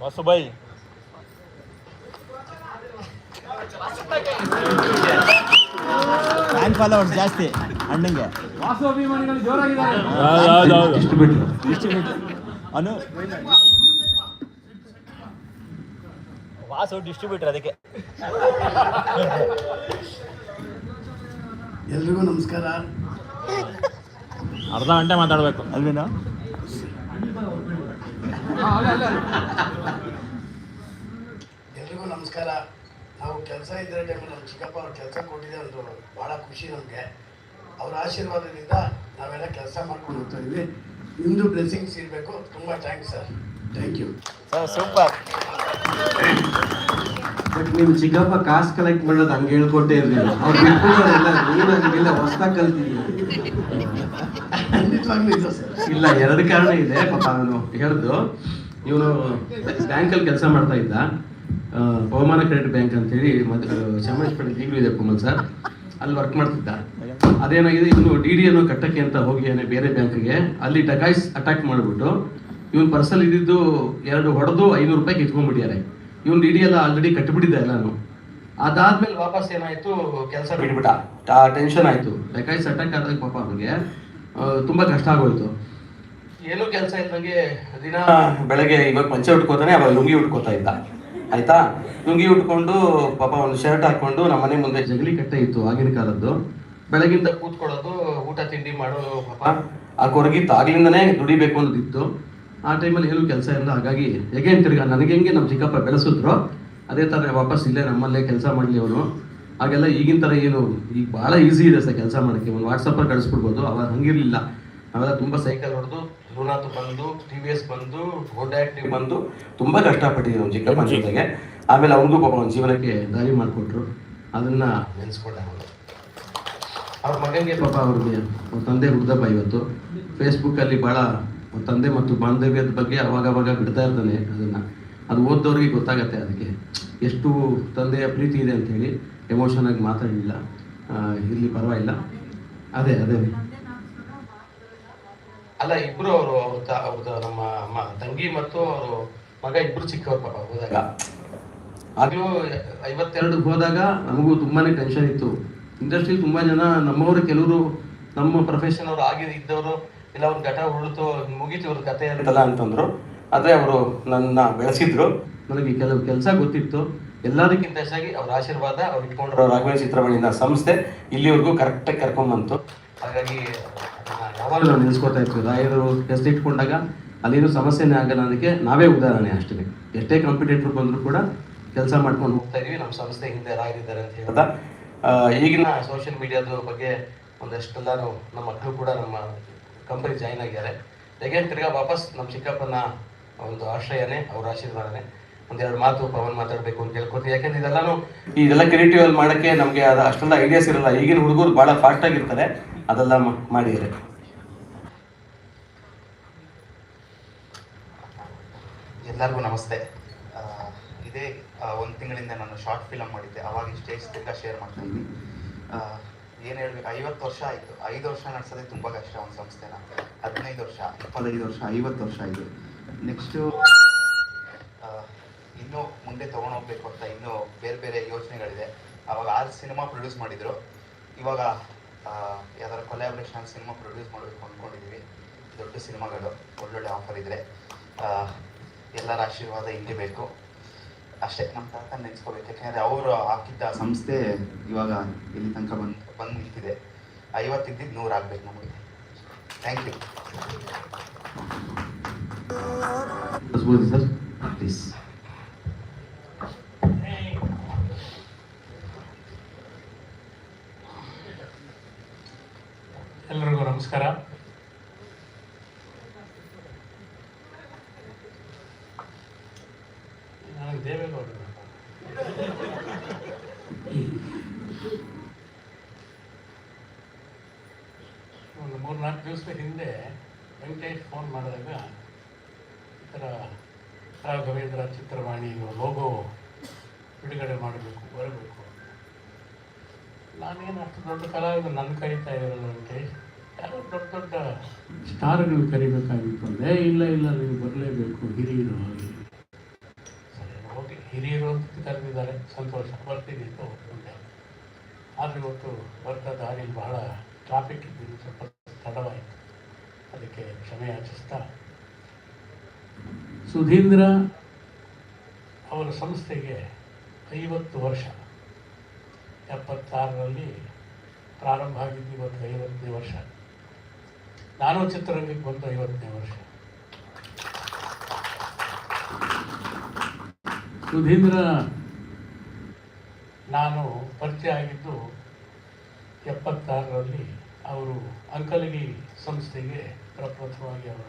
ವಾಸು ಬೈ ಫ್ಯಾನ್ ಫಾಲೋವರ್ಸ್ ಜಾಸ್ತಿ ಅಣ್ಣಂಗೆ. ವಾಸು ಅಭಿಮಾನಿಗಳು ಜೋರಾಗಿದ್ದಾರೆ. ಇಷ್ಟು ಬಿಟ್ಟು ಇಷ್ಟು ಬಿಟ್ಟು ಅನು? ವಾಸು ಡಿಸ್ಟ್ರಿಬ್ಯೂಟರ್ ಅದಕ್ಕೆ. ಎಲ್ರಿಗೂ ನಮಸ್ಕಾರ. ಅರ್ಧ ಗಂಟೆ ಮಾತಾಡಬೇಕು. ಅಲ್ವಿನಾ? ಎಲ್ರಿಗೂ ನಮಸ್ಕಾರ. ನಾವು ಕೆಲಸ ಇದ್ದರೆ ಟೈಮಲ್ಲಿ ನಮ್ಮ ಚಿಕ್ಕಪ್ಪ ಅವ್ರು ಕೆಲಸ ಕೊಟ್ಟಿದೆ ಒಂದು ಭಾಳ ಖುಷಿ ನಮಗೆ. ಅವರ ಆಶೀರ್ವಾದದಿಂದ ನಾವೆಲ್ಲ ಕೆಲಸ ಮಾಡ್ಕೊಂಡು ಹೋಗ್ತಾ ಇದ್ವಿ. ನಿಮ್ಮದು ಬ್ಲೆಸ್ಸಿಂಗ್ಸ್ ಇರಬೇಕು. ತುಂಬ thanks sir thank you sir super but ನಿಮ್ ಚಿಕ್ಕಪ್ಪ ಕಾಸ್ ಕಲೆಕ್ಟ್ ಮಾಡೋದು ಹಂಗೆ ಹೇಳ್ಕೊಟ್ಟೆ ಇರ್ಲಿಲ್ಲ ಅವ್ರು ಬಿಟ್ಬಿಡೋರೆಲ್ಲ ನೀನು ಹಂಗಿಲ್ಲ ಕಲ್ತಿದ್ದೀನಿ ಇಲ್ಲ, ಎರಡು ಕಾರಣ ಇದೆ. ಪಾಪ ಅವನು ಹೇಳ್ದು, ಇವನು ಬ್ಯಾಂಕಲ್ಲಿ ಕೆಲಸ ಮಾಡ್ತಾ ಇದ್ದ. ಬಹುಮಾನ ಕ್ರೆಡಿಟ್ ಬ್ಯಾಂಕ್ ಅಂತೇಳಿ ಮತ್ತೆ ಚಾಮರಾಜಪೇಟೆ ಈಗಲೂ ಇದೆ ಕುಮಲ್ ಸರ್. ಅಲ್ಲಿ ವರ್ಕ್ ಮಾಡ್ತಿದ್ದ. ಅದೇನಾಗಿದೆ, ಇವನು ಡಿ ಡಿ ಅನ್ನು ಕಟ್ಟಕ್ಕೆ ಅಂತ ಹೋಗಿ ಏನೇ ಬೇರೆ ಬ್ಯಾಂಕ್ಗೆ ಅಲ್ಲಿ ಡಕಾಯ್ಸ್ ಅಟ್ಯಾಕ್ ಮಾಡಿಬಿಟ್ಟು, ಇವನ್ ಪರ್ಸಲ್ ಇದ್ದಿದ್ದು ಎರಡು ಹೊಡೆದು ಐನೂರು ರೂಪಾಯಿ ಕಿತ್ಕೊಂಡ್ಬಿಟ್ಟಿದ್ದಾರೆ ಇವನು ಡಿ ಡಿ ಎಲ್ಲ ಆಲ್ರೆಡಿ ಕಟ್ಟಿಬಿಟ್ಟಿದ್ದೆ ಎಲ್ಲಾನು. ಅದಾದ್ಮೇಲೆ ವಾಪಸ್ ಏನಾಯ್ತು ಕೆಲಸ ಬಿಟ್ಬಿಟ್ಟ. ಟೆನ್ಷನ್ ಆಯ್ತು. ಬೇಕಾಗಿ ಸಟಕ್ ಆದಾಗ ಪಾಪ ಅವನಿಗೆ ತುಂಬಾ ಕಷ್ಟ ಆಗೋಯ್ತು. ಏನೂ ಕೆಲಸ ಇಲ್ದಂಗೆ ದಿನ ಬೆಳಗ್ಗೆ ಇವಾಗ ಪಂಚೆ ಉಟ್ಕೋತಾನೆ ಅವಾಗ ಲುಂಗಿ ಉಟ್ಕೋತಾ ಇದ್ದ. ಆಯ್ತಾ? ಲುಂಗಿ ಉಟ್ಕೊಂಡು ಪಾಪ ಒಂದು ಶರ್ಟ್ ಹಾಕೊಂಡು ನಮ್ಮ ಮನೆ ಮುಂದೆ ಜಗಲಿ ಕಟ್ಟೆ ಇತ್ತು ಆಗಿನ ಕಾಲದ್ದು. ಬೆಳಗಿಂದ ಕೂತ್ಕೊಳ್ಳೋದು ಊಟ ತಿಂಡಿ ಮಾಡೋ ಪಾಪ. ಆ ಕೊರಗಿತ್ತು. ಆಗ್ಲಿಂದನೇ ದುಡಿಬೇಕು ಅನ್ನೋದಿತ್ತು. ಆ ಟೈಮಲ್ಲಿ ಏನೂ ಕೆಲಸ ಇಲ್ಲ. ಹಾಗಾಗಿ ಹೇಗೆ ತಿರ್ಗ ನನಗೆ ಹೆಂಗೆ ನಮ್ಮ ಚಿಕ್ಕಪ್ಪ ಬೆಳೆಸಿದ್ರು ಅದೇ ಥರ ವಾಪಸ್ ಇಲ್ಲೇ ನಮ್ಮಲ್ಲೇ ಕೆಲಸ ಮಾಡಲಿ ಅವನು. ಹಾಗೆಲ್ಲ ಈಗಿನ ಥರ ಏನು ಈಗ ಭಾಳ ಈಸಿ ಇದೆ ಸರ್ ಕೆಲಸ ಮಾಡೋಕ್ಕೆ. ಒಂದು ವಾಟ್ಸಪ್ಪಲ್ಲಿ ಕಳಿಸ್ಬಿಡ್ಬೋದು. ಅವಾಗ ಹಂಗಿರಲಿಲ್ಲ. ನಾವೆಲ್ಲ ತುಂಬ ಸೈಕಲ್ ಹೊಡೆದು ಲೂನಾತು ಬಂದು ಟಿ ವಿ ಎಸ್ ಬಂದು ಹೋಂಡಾ ಆ್ಯಕ್ಟಿವ್ ಬಂದು ತುಂಬ ಕಷ್ಟಪಟ್ಟಿದ್ದೀವಿ ನಮ್ಮ ಚಿಕ್ಕಪ್ಪ ಜೊತೆಗೆ. ಆಮೇಲೆ ಅವನಿಗೂ ಪಾಪ ಒಂದು ಜೀವನಕ್ಕೆ ದಾರಿ ಮಾಡಿಕೊಟ್ರು. ಅದನ್ನು ನೆನೆಸ್ಕೊಂಡೆ ಅವನು. ಅವ್ರ ಮಗನಿಗೆ ಪಾಪ ಅವ್ರಿಗೆ ಅವ್ರ ತಂದೆ ಹುಡ್ದಪ್ಪ ಇವತ್ತು. ಫೇಸ್ಬುಕ್ಕಲ್ಲಿ ಭಾಳ ತಂದೆ ಮತ್ತು ಬಾಂಧವ್ಯದ ಬಗ್ಗೆ ಅವಾಗವಾಗ ಅವಾಗ ಬಿಡ್ತಾ ಇರ್ತಾನೆ ಅದನ್ನು. ಅದು ಓದ್ದವ್ರಿಗೆ ಗೊತ್ತಾಗತ್ತೆ ಅದಕ್ಕೆ. ಎಷ್ಟು ತಂದೆಯ ಪ್ರೀತಿ ಇದೆ ಅಂತೇಳಿ ಎಮೋಷನ್ ಆಗಿ ಮಾತಾಡಲಿಲ್ಲ ಇಲ್ಲಿ. ಪರವಾಗಿಲ್ಲ. ಅದೇ ಅದೇ. ಅಲ್ಲ ಇಬ್ಬರು ಅವರು ಅವ್ರದ್ದು ನಮ್ಮ ತಂಗಿ ಮತ್ತು ಅವರು ಮಗ ಇಬ್ರು ಚಿಕ್ಕವ್ರ ಪಾಪ ಹೋದಾಗ. ಆಗಲೂ ಐವತ್ತೆರಡು ಹೋದಾಗ ನಮಗೂ ತುಂಬಾನೇ ಟೆನ್ಷನ್ ಇತ್ತು. ಇಂಡಸ್ಟ್ರಿ ತುಂಬಾ ಜನ ನಮ್ಮವರು ಕೆಲವರು ನಮ್ಮ ಪ್ರೊಫೆಷನ್ ಅವರು ಆಗಿ ಇದ್ದವರು ಇಲ್ಲ ಅವ್ರ ಘಟ ಉಳಿತು ಮುಗೀತು ಇವ್ರ ಕತೆ ಅಂತಲ್ಲ ಅಂತಂದ್ರು. ಅದೇ ಅವರು ನನ್ನ ಬೆಳೆಸಿದ್ರು. ನನಗೆ ಕೆಲವು ಕೆಲಸ ಗೊತ್ತಿತ್ತು. ಎಲ್ಲದಕ್ಕಿಂತ ಹೆಚ್ಚಾಗಿ ಅವ್ರ ಆಶೀರ್ವಾದ ಅವ್ರು ಇಟ್ಕೊಂಡ್ರು. ರಾಘವೇಂದ್ರ ಚಿತ್ರಮಣಿನ ಸಂಸ್ಥೆ ಇಲ್ಲಿವರೆಗೂ ಕರೆಕ್ಟಾಗಿ ಕರ್ಕೊಂಡ್ಬಂತು. ಹಾಗಾಗಿ ಯಾವಾಗಲೂ ನಾವು ನಿಲ್ಲಿಸ್ಕೊತಾ ಇರ್ತೀವಿ. ರಾಯರು ಕೆಲಸ ಇಟ್ಕೊಂಡಾಗ ಅಲ್ಲಿರೋ ಸಮಸ್ಯೆನೇ ಆಗಲ್ಲ ಅದಕ್ಕೆ ನಾವೇ ಉದಾಹರಣೆ ಅಷ್ಟೇ. ಎಷ್ಟೇ ಕಾಂಪಿಟೇಟರ್ ಬಂದರೂ ಕೂಡ ಕೆಲಸ ಮಾಡ್ಕೊಂಡು ಹೋಗ್ತಾ ಇದೀವಿ. ನಮ್ಮ ಸಂಸ್ಥೆ ಹಿಂದೆ ರಾಯರಿದ್ದಾರೆ ಅಂತ ಹೇಳ್ದ ಈಗಿನ ಸೋಷಿಯಲ್ ಮೀಡಿಯಾದ ಬಗ್ಗೆ ಒಂದಷ್ಟೆಲ್ಲ ನಮ್ಮ ಮಕ್ಕಳು ಕೂಡ ನಮ್ಮ ಕಂಪನಿ ಜಾಯ್ನ್ ಆಗಿದ್ದಾರೆ. ಅಗೇನ್ ತಿರ್ಗಾ ವಾಪಸ್ ನಮ್ಮ ಚಿಕ್ಕಪ್ಪನ ಒಂದು ಆಶ್ರಯನೇ, ಅವ್ರ ಆಶೀರ್ವಾದನೆ. ಒಂದೆರಡು ಮಾತು ಪವನ್ ಮಾತಾಡಬೇಕು ಅಂತ ಕೇಳ್ಕೊತೀನಿ ಯಾಕಂದ್ರೆ ಇದೆಲ್ಲಾನು ಇದೆಲ್ಲ ಕ್ರಿಯೇಟಿವ್ ಅಲ್ಲಿ ಮಾಡಕ್ಕೆ ನಮಗೆ ಅದು ಅಷ್ಟೆಲ್ಲ ಐಡಿಯಾಸ್ ಇರಲ್ಲ. ಈಗಿನ ಹುಡುಗರು ಭಾಳ ಫಾಸ್ಟ್ ಆಗಿರ್ತಾರೆ. ಅದೆಲ್ಲ ಮ- ಮಾಡಿದ್ದಾರೆ. ಎಲ್ಲರಿಗೂ ನಮಸ್ತೆ. ಇದೇ ಒಂದು ತಿಂಗಳಿಂದ ನಾನು ಶಾರ್ಟ್ ಫಿಲಮ್ ಮಾಡಿದ್ದೆ. ಅವಾಗ ಸ್ಟೇಜ್ ತಿರ್ಗಾ ಶೇರ್ ಮಾಡ್ತಾ ಇದ್ದೀನಿ ಏನು ಹೇಳ್ಬೇಕು? ಐವತ್ತು ವರ್ಷ ಆಯಿತು. ಐದು ವರ್ಷ ನಡೆಸೋದೇ ತುಂಬ ಕಷ್ಟ ಒಂದು ಸಂಸ್ಥೆನ. ಹದಿನೈದು ವರ್ಷ. ಇಪ್ಪತ್ತೈದು ವರ್ಷ ಐವತ್ತು ವರ್ಷ ಆಯಿತು. ನೆಕ್ಸ್ಟು ಇನ್ನೂ ಮುಂದೆ ತೊಗೊಂಡೋಗ್ಬೇಕು ಅಂತ ಇನ್ನೂ ಬೇರೆ ಬೇರೆ ಯೋಚನೆಗಳಿದೆ. ಅವಾಗ ಆರು ಸಿನಿಮಾ ಪ್ರೊಡ್ಯೂಸ್ ಮಾಡಿದರು. ಇವಾಗ ಯಾವ್ದಾರ ಕೊಲ್ಯಾಬ್ರೇಷನ್ ಸಿನಿಮಾ ಪ್ರೊಡ್ಯೂಸ್ ಮಾಡಬೇಕು ಅಂದ್ಕೊಂಡಿದ್ದೀವಿ ದೊಡ್ಡ ಸಿನಿಮಾಗಳು ಒಳ್ಳೊಳ್ಳೆ ಆಫರ್ ಇದ್ರೆ. ಎಲ್ಲರ ಆಶೀರ್ವಾದ ಇಲ್ಲಿ ಬೇಕು. ಅಷ್ಟೇ. ನಮ್ಮ ತಾತ ನೆನೆಸ್ಕೋಬೇಕು. ಯಾಕೆಂದರೆ ಅವರು ಹಾಕಿದ್ದ ಸಂಸ್ಥೆ ಇವಾಗ ಇಲ್ಲಿ ತನಕ ಬಂದು ಬಂದು ನಿಂತಿದೆ ಐವತ್ತಿದ್ದಿದ್ದು ನೂರು ಆಗ್ಬೇಕು ನಮಗೆ. ಥ್ಯಾಂಕ್ ಯು ಸರ್ ಪ್ಲೀಸ್ ಎಲ್ರಿಗೂ ನಮಸ್ಕಾರ ನನಗೆ ದೇವೇಗೌಡರು ಒಂದು ಮೂರು ನಾಲ್ಕು ದಿವಸದ ಹಿಂದೆ ವೆಂಕಟೇಶ್ ಫೋನ್ ಮಾಡಿದಾಗ ಈ ಥರ ರಾಘವೇಂದ್ರ ಚಿತ್ರವಾಣಿ ಲೋಗೋ ಬಿಡುಗಡೆ ಮಾಡಬೇಕು, ಬರಬೇಕು. ನಾನೇನು ಅಷ್ಟು ದೊಡ್ಡ ಕಲಾವಿದ ನನ್ನ ಕರಿತಾ ಇರಲ್ಲ ಅಂತೇಳಿ ಯಾರೋ ದೊಡ್ಡ ದೊಡ್ಡ ಸ್ಟಾರ್ಗಳು ಕರಿಬೇಕಾಗಿತ್ತು ಅಂದರೆ ಇಲ್ಲ ಇಲ್ಲ, ನೀವು ಬರಲೇಬೇಕು, ಹಿರಿಯರು ಸರಿ, ಹೋಗಿ ಹಿರಿಯರು ಅಂತ ಕರೆದಿದ್ದಾರೆ, ಸಂತೋಷ, ಬರ್ತೀನಿ ಅಂತ ಒಪ್ಪಿಕೊಂಡೆ ಆದರೆ ಇವತ್ತು ಬರ್ತಾ ದಾರಿ ಬಹಳ ಟ್ರಾಫಿಕ್ ಇದ್ದೀನಿ ಸ್ವಲ್ಪ ತಡವಾಯಿತು. ಅದಕ್ಕೆ ಕ್ಷಮೆ ಯಾಚಿಸ್ತಾ ಸುಧೀಂದ್ರ ಅವರ ಸಂಸ್ಥೆಗೆ ಐವತ್ತು ವರ್ಷ. ಎಪ್ಪತ್ತಾರರಲ್ಲಿ ಪ್ರಾರಂಭ ಆಗಿದ್ದು ಇವತ್ತು ಐವತ್ತನೇ ವರ್ಷ. ನಾನು ಚಿತ್ರರಂಗಕ್ಕೆ ಬಂದು ಐವತ್ತನೇ ವರ್ಷ. ಸುಧೀಂದ್ರ. ನಾನು ಪರಿಚಯ ಆಗಿದ್ದು ಎಪ್ಪತ್ತಾರರಲ್ಲಿ ಅವರು ಅಂಕಲಗಿ ಸಂಸ್ಥೆಗೆ ಪ್ರಪ್ರಥಮವಾಗಿ ಅವರು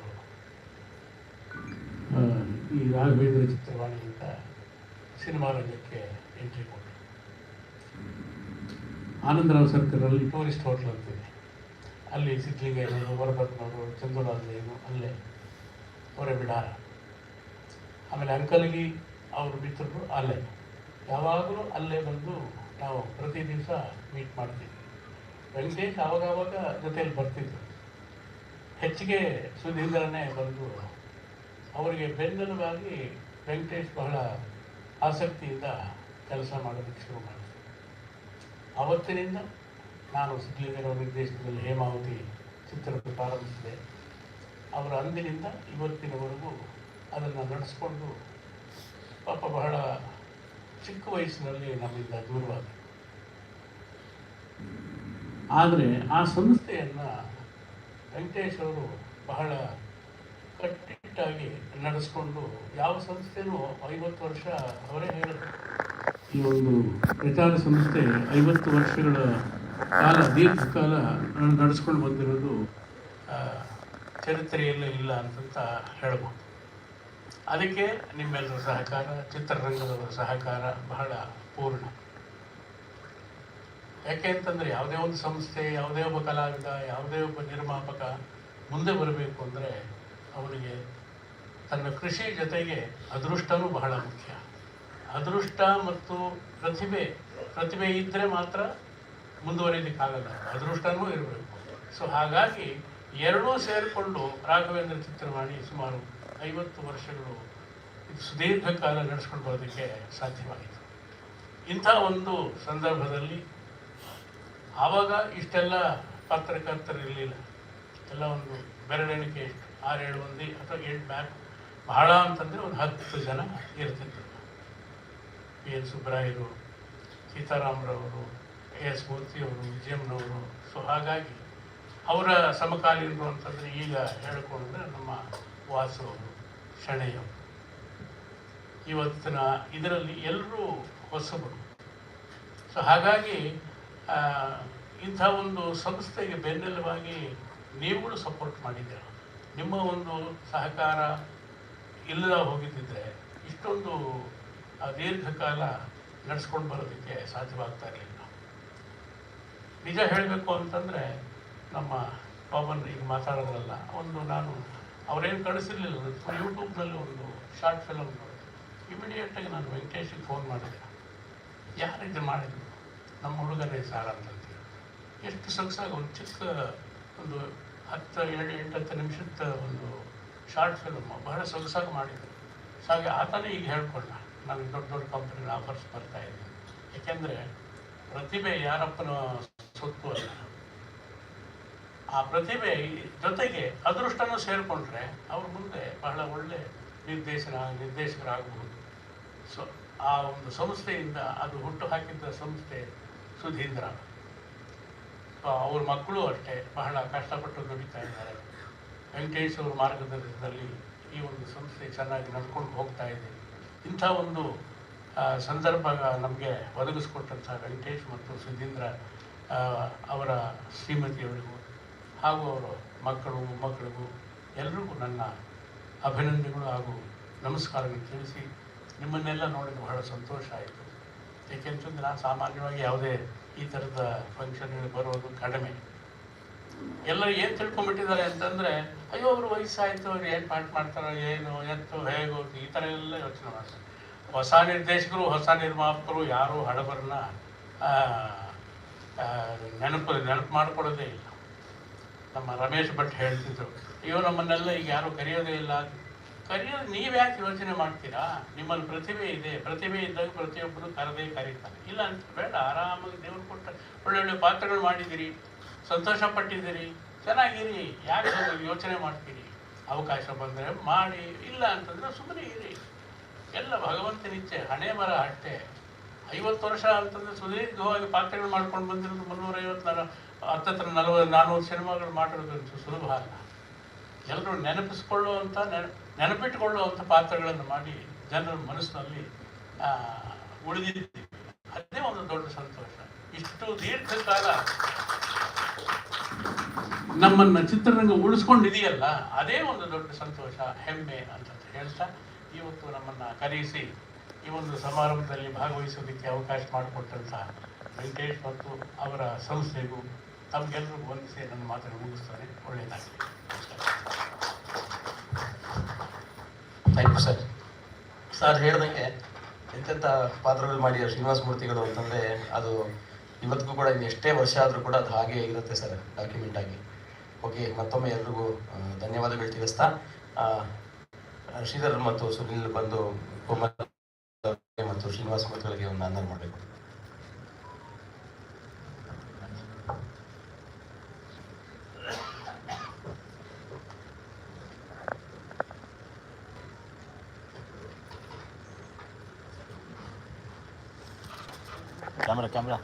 ಈ ರಾಘವೇಂದ್ರ ಚಿತ್ರವಾಣಿಯಿಂದ ಸಿನಿಮಾ ರಂಗಕ್ಕೆ ಎಂಟ್ರಿ ಕೊಟ್ಟರು ಆನಂದರಾವ್ ಸರ್ಕಲಲ್ಲಿ ಟೂರಿಸ್ಟ್ ಹೋಟ್ಲ್ ಅಂತಿದೆ. ಅಲ್ಲಿ ಸಿದ್ಲಿಂಗಯ್ಯನವರು ವರದತ್ನವರು ಏನು ಅಲ್ಲೇ ಹೊರೆ ಬಿಡಾರ. ಆಮೇಲೆ ಅಂಕಲಿಗೆ ಅವರು ಬಿತ್ತರು ಅಲ್ಲೇ. ಯಾವಾಗಲೂ ಅಲ್ಲೇ ಬಂದು ನಾವು ಪ್ರತಿ ದಿವಸ ಮೀಟ್ ಮಾಡ್ತಿದ್ವಿ ವೆಂಕಟೇಶ್ ಆವಾಗವಾಗ ಜೊತೆಯಲ್ಲಿ ಬರ್ತಿದ್ರು. ಹೆಚ್ಚಿಗೆ ಸುಧೀಂದ್ರನೇ ಬಂದು ಅವರಿಗೆ ಬೆನ್ನೆಲುಬಾಗಿ ವೆಂಕಟೇಶ್ ಬಹಳ ಆಸಕ್ತಿಯಿಂದ ಕೆಲಸ ಮಾಡೋದಕ್ಕೆ ಶುರು ಮಾಡಿದೆ. ಅವತ್ತಿನಿಂದ ನಾನು ಸಿದ್ಧಲಿಂಗರವರ ನಿರ್ದೇಶನದಲ್ಲಿ ಹೇಮಾವತಿ ಚಿತ್ರಕ್ಕೆ ಪ್ರಾರಂಭಿಸಿದೆ. ಅವರ ಅಂದಿನಿಂದ ಇವತ್ತಿನವರೆಗೂ ಅದನ್ನು ನಡೆಸ್ಕೊಂಡು ಪಾಪ ಬಹಳ ಚಿಕ್ಕ ವಯಸ್ಸಿನಲ್ಲಿ ನಮ್ಮಿಂದ ದೂರವಾದ. ಆದರೆ ಆ ಸಂಸ್ಥೆಯನ್ನು ವೆಂಕಟೇಶ್ ಅವರು ಬಹಳ ಕಟ್ಟಿಟ್ಟಾಗಿ ನಡೆಸ್ಕೊಂಡು ಯಾವ ಸಂಸ್ಥೆನೂ ಐವತ್ತು ವರ್ಷ ಅವರೇ ಹೇಳಿದ್ರು. ಈ ಒಂದು ಪ್ರಚಾರ ಸಂಸ್ಥೆ ಐವತ್ತು ವರ್ಷಗಳ ಕಾಲ, ದೀರ್ಘಕಾಲ ನಡೆಸ್ಕೊಂಡು ಬಂದಿರೋದು ಚರಿತ್ರೆಯಲ್ಲೇ ಇಲ್ಲ ಅಂತಂತ ಹೇಳ್ಬೋದು. ಅದಕ್ಕೆ ನಿಮ್ಮೆಲ್ಲರ ಸಹಕಾರ, ಚಿತ್ರರಂಗದವರ ಸಹಕಾರ ಬಹಳ ಪೂರ್ಣ. ಯಾಕೆ ಅಂತಂದರೆ ಯಾವುದೇ ಒಂದು ಸಂಸ್ಥೆ, ಯಾವುದೇ ಒಬ್ಬ ಕಲಾವಿದ, ಯಾವುದೇ ಒಬ್ಬ ನಿರ್ಮಾಪಕ ಮುಂದೆ ಬರಬೇಕು ಅಂದರೆ ಅವನಿಗೆ ತನ್ನ ಕೃಷಿ ಜೊತೆಗೆ ಅದೃಷ್ಟನೂ ಬಹಳ ಮುಖ್ಯ. ಅದೃಷ್ಟ ಮತ್ತು ಪ್ರತಿಭೆ ಪ್ರತಿಭೆ ಇದ್ದರೆ ಮಾತ್ರ ಮುಂದುವರಿಯೋದಕ್ಕಾಗಲ್ಲ ಅದೃಷ್ಟನೂ ಇರಬೇಕು. ಸೊ ಹಾಗಾಗಿ ಎರಡೂ ಸೇರಿಕೊಂಡು ರಾಘವೇಂದ್ರ ಚಿತ್ರವಾಣಿ ಸುಮಾರು ಐವತ್ತು ವರ್ಷಗಳು ಸುದೀರ್ಘ ಕಾಲ ನಡೆಸ್ಕೊಂಡು ಬರೋದಕ್ಕೆ ಸಾಧ್ಯವಾಯಿತು. ಇಂಥ ಒಂದು ಸಂದರ್ಭದಲ್ಲಿ ಆವಾಗ ಇಷ್ಟೆಲ್ಲ ಪತ್ರಕರ್ತರು ಇರಲಿಲ್ಲ ಎಲ್ಲ ಒಂದು ಬೆರಳೆಣಿಕೆ ಆರೇಳು ಮಂದಿ ಅಥವಾ ಎಂಟು ಬ್ಯಾಕ್ ಬಹಳ ಅಂತಂದರೆ ಒಂದು ಹತ್ತು ಜನ ಇರ್ತಿದ್ದರು ಪಿ ಎನ್ ಸುಬ್ರಾಯರು, ಸೀತಾರಾಮರವರು, ಎ ಎಸ್ ಮೂರ್ತಿಯವರು ವಿಜಯಮ್ನವರು ಸೊ ಹಾಗಾಗಿ ಅವರ ಸಮಕಾಲೀನರು ಅಂತಂದರೆ ಈಗ ಹೇಳಿಕೊಂಡ್ರೆ ನಮ್ಮ ವಾಸು ಅವರು ಶಣೆಯವರು. ಇವತ್ತಿನ ಇದರಲ್ಲಿ ಎಲ್ಲರೂ ಹೊಸಬರು. ಸೊ ಹಾಗಾಗಿ ಇಂಥ ಒಂದು ಸಂಸ್ಥೆಗೆ ಬೆನ್ನೆಲುಬಾಗಿ ನೀವುಗಳು ಸಪೋರ್ಟ್ ಮಾಡಿದ್ದೀರ. ನಿಮ್ಮ ಒಂದು ಸಹಕಾರ ಇಲ್ಲದ ಹೋಗಿದ್ದಿದ್ರೆ ಇಷ್ಟೊಂದು ದೀರ್ಘಕಾಲ ನಡೆಸ್ಕೊಂಡು ಬರೋದಕ್ಕೆ ಸಾಧ್ಯವಾಗ್ತಾ ಇರಲಿಲ್ಲ. ನಿಜ ಹೇಳಬೇಕು ಅಂತಂದರೆ ನಮ್ಮ ಬಾಬನ್ ಈಗ ಮಾತಾಡೋದ್ರಲ್ಲ ಒಂದು ನಾನು ಅವರೇನು ಕಳಿಸಿರ್ಲಿಲ್ಲ ಯೂಟ್ಯೂಬ್ನಲ್ಲಿ ಒಂದು ಶಾರ್ಟ್ ಫಿಲಮ್ ಇಮಿಡಿಯೇಟಾಗಿ ನಾನು ವೆಂಕಟೇಶಿಗೆ ಫೋನ್ ಮಾಡಿದೆ. ಯಾರು ಮಾಡಿದ್ರು ನಮ್ಮ ಹುಡುಗರೇ ಸಾರ ಅಂತ ಎಷ್ಟು ಸೊಗಸಾಗಿ, ಒಂದು ಚಿಕ್ಕ, ಒಂದು ಹತ್ತು, ಎರಡು ಎಂಟು ಹತ್ತು ನಿಮಿಷದ ಒಂದು ಶಾರ್ಟ್ ಫಿಲ್ಮ್ ಬಹಳ ಸೊಗಸಾಗಿ ಮಾಡಿದ್ರು. ಸೊ ಹಾಗೆ ಆತನೇ ಈಗ ಹೇಳ್ಕೊಂಡ ನನಗೆ ದೊಡ್ಡ ದೊಡ್ಡ ಕಂಪ್ನಿಗಳ ಆಫರ್ಸ್ ಬರ್ತಾ ಇದೆ ಯಾಕೆಂದರೆ ಪ್ರತಿಭೆ ಯಾರಪ್ಪನ ಸೊತ್ತು ಅಲ್ಲ. ಆ ಪ್ರತಿಭೆ ಜೊತೆಗೆ ಅದೃಷ್ಟನೂ ಸೇರಿಕೊಂಡ್ರೆ ಅವ್ರ ಮುಂದೆ ಬಹಳ ಒಳ್ಳೆ ನಿರ್ದೇಶನ ನಿರ್ದೇಶಕರಾಗಬಹುದು ಸೊ, ಆ ಒಂದು ಸಂಸ್ಥೆಯಿಂದ ಅದು ಹುಟ್ಟು ಹಾಕಿದ್ದ ಸಂಸ್ಥೆ ಸುಧೀಂದ್ರ. ಸೊ, ಅವ್ರ ಮಕ್ಕಳು ಅಷ್ಟೇ, ಬಹಳ ಕಷ್ಟಪಟ್ಟು ದುಡಿತಾ ಇದ್ದಾರೆ. ವೆಂಕಟೇಶ್ ಅವರ ಮಾರ್ಗದರ್ಶನದಲ್ಲಿ ಈ ಒಂದು ಸಂಸ್ಥೆ ಚೆನ್ನಾಗಿ ನಡ್ಕೊಂಡು ಹೋಗ್ತಾ ಇದೆ. ಇಂಥ ಒಂದು ಸಂದರ್ಭ ನಮಗೆ ಒದಗಿಸ್ಕೊಟ್ಟಂಥ ವೆಂಕಟೇಶ್ ಮತ್ತು ಸುಧೀಂದ್ರ ಅವರ ಶ್ರೀಮತಿಯವರಿಗೂ ಹಾಗೂ ಅವರ ಮಕ್ಕಳು, ಮೊಮ್ಮಕ್ಕಳಿಗೂ ಎಲ್ರಿಗೂ ನನ್ನ ಅಭಿನಂದನೆಗಳು ಹಾಗೂ ನಮಸ್ಕಾರಗಳು ತಿಳಿಸಿ ನಿಮ್ಮನ್ನೆಲ್ಲ ನೋಡಿದ ಬಹಳ ಸಂತೋಷ ಆಯಿತು. ಏಕೆಂತಂದ್ರೆ ನಾನು ಸಾಮಾನ್ಯವಾಗಿ ಯಾವುದೇ ಈ ಥರದ ಫಂಕ್ಷನ್ಗಳಿಗೆ ಬರೋದು ಕಡಿಮೆ. ಎಲ್ಲ ಏನು ತಿಳ್ಕೊಂಬಿಟ್ಟಿದ್ದಾರೆ ಅಂತಂದರೆ ಅಯ್ಯೋ ಅವರು ವಯಸ್ಸಾಯಿತು, ಅವ್ರು ಏನು ಪಾಠ ಮಾಡ್ತಾರೋ, ಏನು, ಎತ್ತು, ಹೇಗೋ, ಈ ಥರ ಎಲ್ಲ ಯೋಚನೆ ಮಾಡ್ತಾರೆ. ಹೊಸ ನಿರ್ದೇಶಕರು, ಹೊಸ ನಿರ್ಮಾಪಕರು ಯಾರೂ ಹಳಬರನ್ನ ನೆನಪು ನೆನಪು ಮಾಡಿಕೊಡೋದೇ ಇಲ್ಲ. ನಮ್ಮ ರಮೇಶ್ ಭಟ್ ಹೇಳ್ತಿದ್ರು, ಅಯ್ಯೋ, ನಮ್ಮನ್ನೆಲ್ಲ ಈಗ ಯಾರು ಕರೆಯೋದೇ ಇಲ್ಲ. ಕರೆಯೋದು ನೀವು ಯಾಕೆ ಯೋಚನೆ ಮಾಡ್ತೀರಾ? ನಿಮ್ಮಲ್ಲಿ ಪ್ರತಿಭೆ ಇದೆ, ಪ್ರತಿಭೆ ಇದ್ದಾಗ ಪ್ರತಿಯೊಬ್ಬರು ಕರೆದೇ ಕರೀತಾರೆ. ಇಲ್ಲ ಅಂತ, ಬೇಡ, ಆರಾಮಾಗಿ ದೇವ್ರು ಕೊಟ್ಟ ಒಳ್ಳೊಳ್ಳೆ ಪಾತ್ರಗಳು ಮಾಡಿದ್ದೀರಿ ಸಂತೋಷ ಪಟ್ಟಿದ್ದೀರಿ ಚೆನ್ನಾಗಿರಿ, ಯಾಕೆ ಯೋಚನೆ ಮಾಡ್ತೀರಿ? ಅವಕಾಶ ಬಂದರೆ ಮಾಡಿ, ಇಲ್ಲ ಅಂತಂದ್ರೆ ಸುಮ್ಮನೆ ಇರಿ. ಎಲ್ಲ ಭಗವಂತನ ಇಚ್ಛೆ ಹಣೆ ಮರ ಅಷ್ಟೇ. ಐವತ್ತು ವರ್ಷ ಅಂತಂದ್ರೆ ಸುದೀರ್ಘವಾಗಿ ಪಾತ್ರಗಳು ಮಾಡ್ಕೊಂಡು ಬಂದಿರೋದು ಮುನ್ನೂರೈವತ್ತು ನಾಲ್ಕು ಹತ್ತತ್ರ ನಲವತ್ತು ನಾನ್ನೂರು ಸಿನಿಮಾಗಳು ಮಾಡಿರೋದಂತೂ ಸುಲಭ ಅಲ್ಲ. ಎಲ್ಲರೂ ನೆನಪಿಸ್ಕೊಳ್ಳುವಂಥ ನೆನ ನೆನಪಿಟ್ಟುಕೊಳ್ಳುವಂಥ ಪಾತ್ರಗಳನ್ನು ಮಾಡಿ ಜನರ ಮನಸ್ಸಿನಲ್ಲಿ ಉಳಿದಿದ್ದೀವಿ. ಅದೇ ಒಂದು ದೊಡ್ಡ ಸಂತೋಷ. ಇಷ್ಟು ದೀರ್ಘಕಾಲ ನಮ್ಮನ್ನ ಚಿತ್ರರಂಗ ಉಳಿಸ್ಕೊಂಡಿದೆಯಲ್ಲ, ಅದೇ ಒಂದು ದೊಡ್ಡ ಸಂತೋಷ, ಹೆಮ್ಮೆ ಅಂತ ಹೇಳ್ತಾ ಇವತ್ತು ನಮ್ಮನ್ನ ಕರೆಯಿಸಿ ಈ ಒಂದು ಸಮಾರಂಭದಲ್ಲಿ ಭಾಗವಹಿಸೋದಕ್ಕೆ ಅವಕಾಶ ಮಾಡಿಕೊಟ್ಟಂಥ ವೆಂಕಟೇಶ್ ಮತ್ತು ಅವರ ಸಂಸ್ಥೆಗೂ ತಮಗೆಲ್ಲರಿಗೂ ವಂದಿಸಿ ನನ್ನ ಮಾತನ್ನು ಮುಗಿಸ್ತಾರೆ. ಒಳ್ಳೆಯದಾಗಲಿ. ಥ್ಯಾಂಕ್ ಯು ಸರ್ ಸರ್ ಹೇಳ್ದಂಗೆ ಎಂತೆಂಥ ಪಾತ್ರಗಳು ಮಾಡಿ ಶ್ರೀನಿವಾಸ ಮೂರ್ತಿಗಳು ಅಂತಂದರೆ ಅದು ಇವತ್ತಿಗೂ ಕೂಡ ಎಷ್ಟೇ ವರ್ಷ ಆದರೂ ಕೂಡ ಅದು ಹಾಗೆ ಇರುತ್ತೆ ಸರ್ ಡಾಕ್ಯುಮೆಂಟ್ ಆಗಿ. ಓಕೆ, ಮತ್ತೊಮ್ಮೆ ಎಲ್ರಿಗೂ ಧನ್ಯವಾದಗಳು ತಿಳಿಸ್ತಾ. ಶ್ರೀಧರ್ ಮತ್ತು ಸುನಿಲ್ ಬಂದು ಮತ್ತು ಶ್ರೀನಿವಾಸ್ ಮಕ್ಕಳಿಗೆ ಒಂದು ಅಂದರ್ ಮಾಡಬೇಕು. Camera camera.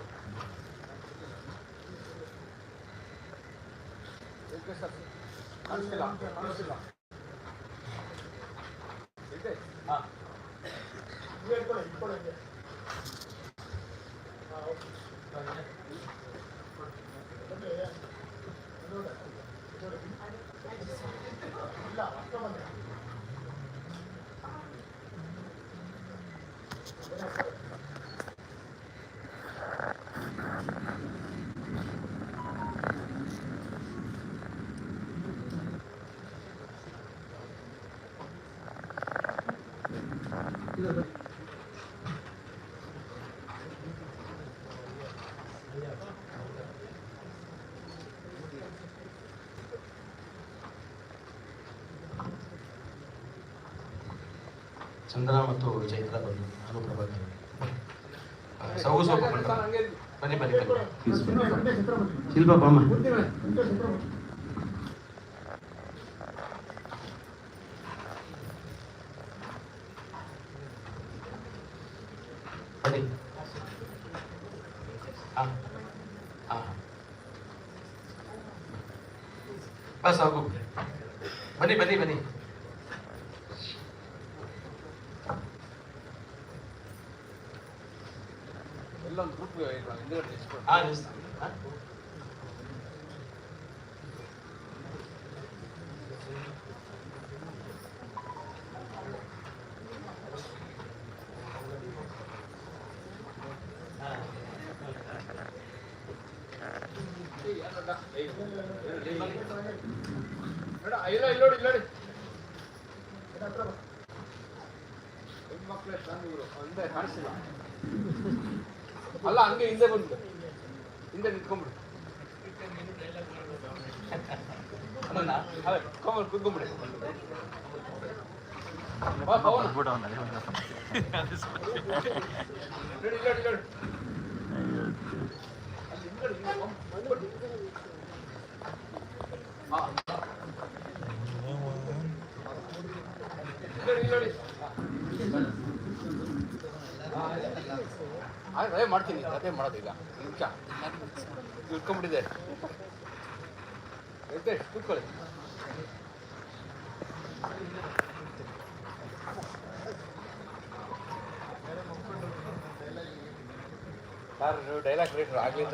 ಚಂದನ ಮತ್ತು ಚೈತ್ರ ಬಂದು ಅನುಪ್ರಭಾಕರ್ ಆ, ಸೌಗು ಸ್ವಲ್ಪ ಬನ್ನಿ ಬನ್ನಿ ಬನ್ನಿ ಬನ್ನಿ ಶಿಲ್ಪ ಬಾಮ ಬನ್ನಿ I just. ಅಲ್ಲ ಹಂಗೆ ಹಿಂದೆ ಬಂದು ಹಿಂದೆ ನಿಂತ್ಕೊಂಡ್ಬಿಡು. ಕುತ್ಕೊಂಡ್ಬಿಡಿ ಬಾ ಪವನ್ ನೋಡಿ, ನೋಡಿ, ನೋಡಿ. ಅಲ್ಲಿ ಹಿಂದ್ಗಡೆ ಹಿಂದೆ ಬಂದ್ಬಿಡು. ಹಾ. ಹಿಂದ್ಗಡೆ, ಹಿಂದ್ಗಡೆ. ಹಾ. ಆಯ್ತು, ಅದೇ ಮಾಡ್ತೀನಿ ಅದೇ ಮಾಡೋದು ಈಗ ನಿಮಿಷ ಇಟ್ಕೊಂಡ್ಬಿಟ್ಟಿದೆ ಎದ್ದೆ ಕೂತ್ಕೊಳ್ಳಿ. ಡೈಲಾಗ್ ರೀಟರ್ ಆಗ್ಲಿಂದ